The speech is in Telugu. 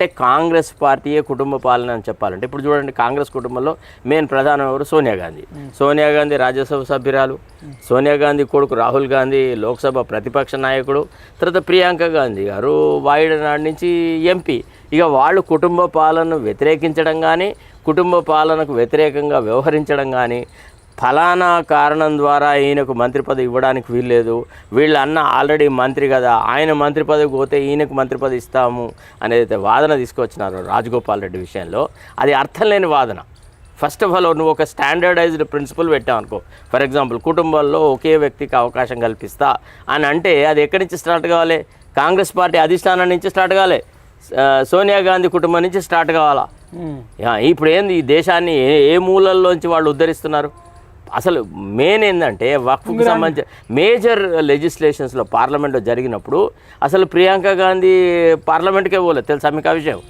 అంటే కాంగ్రెస్ పార్టీయే కుటుంబ పాలన అని చెప్పాలంటే ఇప్పుడు చూడండి కాంగ్రెస్ కుటుంబంలో మెయిన్ ప్రధానం ఎవరు? సోనియా గాంధీ. సోనియా గాంధీ రాజ్యసభ సభ్యురాలు. సోనియా గాంధీ కొడుకు రాహుల్ గాంధీ లోక్సభ ప్రతిపక్ష నాయకుడు. తర్వాత ప్రియాంక గాంధీ గారు వాయునాడు నుంచి ఎంపీ. ఇక వాళ్ళు కుటుంబ పాలనను వ్యతిరేకించడం కానీ కుటుంబ పాలనకు వ్యతిరేకంగా వ్యవహరించడం కానీ ఫలానా కారణం ద్వారా ఈయనకు మంత్రి పదవి ఇవ్వడానికి వీల్లేదు. వీళ్ళ అన్న ఆల్రెడీ మంత్రి కదా ఆయన మంత్రి పదవి పోతే ఈయనకు మంత్రి పదవి ఇస్తాము అనేది వాదన తీసుకొచ్చినారు రాజగోపాల్ రెడ్డి విషయంలో. అది అర్థం లేని వాదన. ఫస్ట్ ఆఫ్ ఆల్ నువ్వు ఒక స్టాండర్డైజ్డ్ ప్రిన్సిపల్ పెట్టావు అనుకో ఫర్ ఎగ్జాంపుల్ కుటుంబాల్లో ఒకే వ్యక్తికి అవకాశం కల్పిస్తా అని అంటే అది ఎక్కడి నుంచి స్టార్ట్ కావాలి? కాంగ్రెస్ పార్టీ అధిష్టానం నుంచి స్టార్ట్ కావాలి? సోనియా గాంధీ కుటుంబం నుంచి స్టార్ట్ కావాలా? యా, ఇప్పుడు ఏంది ఈ దేశాన్ని ఏ ఏ మూలల్లోంచి వాళ్ళు ఉద్ధరిస్తున్నారు? అసలు మెయిన్ ఏంటంటే వక్ఫ్కి సంబంధించి మేజర్ లెజిస్లేషన్స్లో పార్లమెంట్లో జరిగినప్పుడు అసలు ప్రియాంక గాంధీ పార్లమెంట్కే పోలేదు తెలుసా మీకు ఆ విషయం?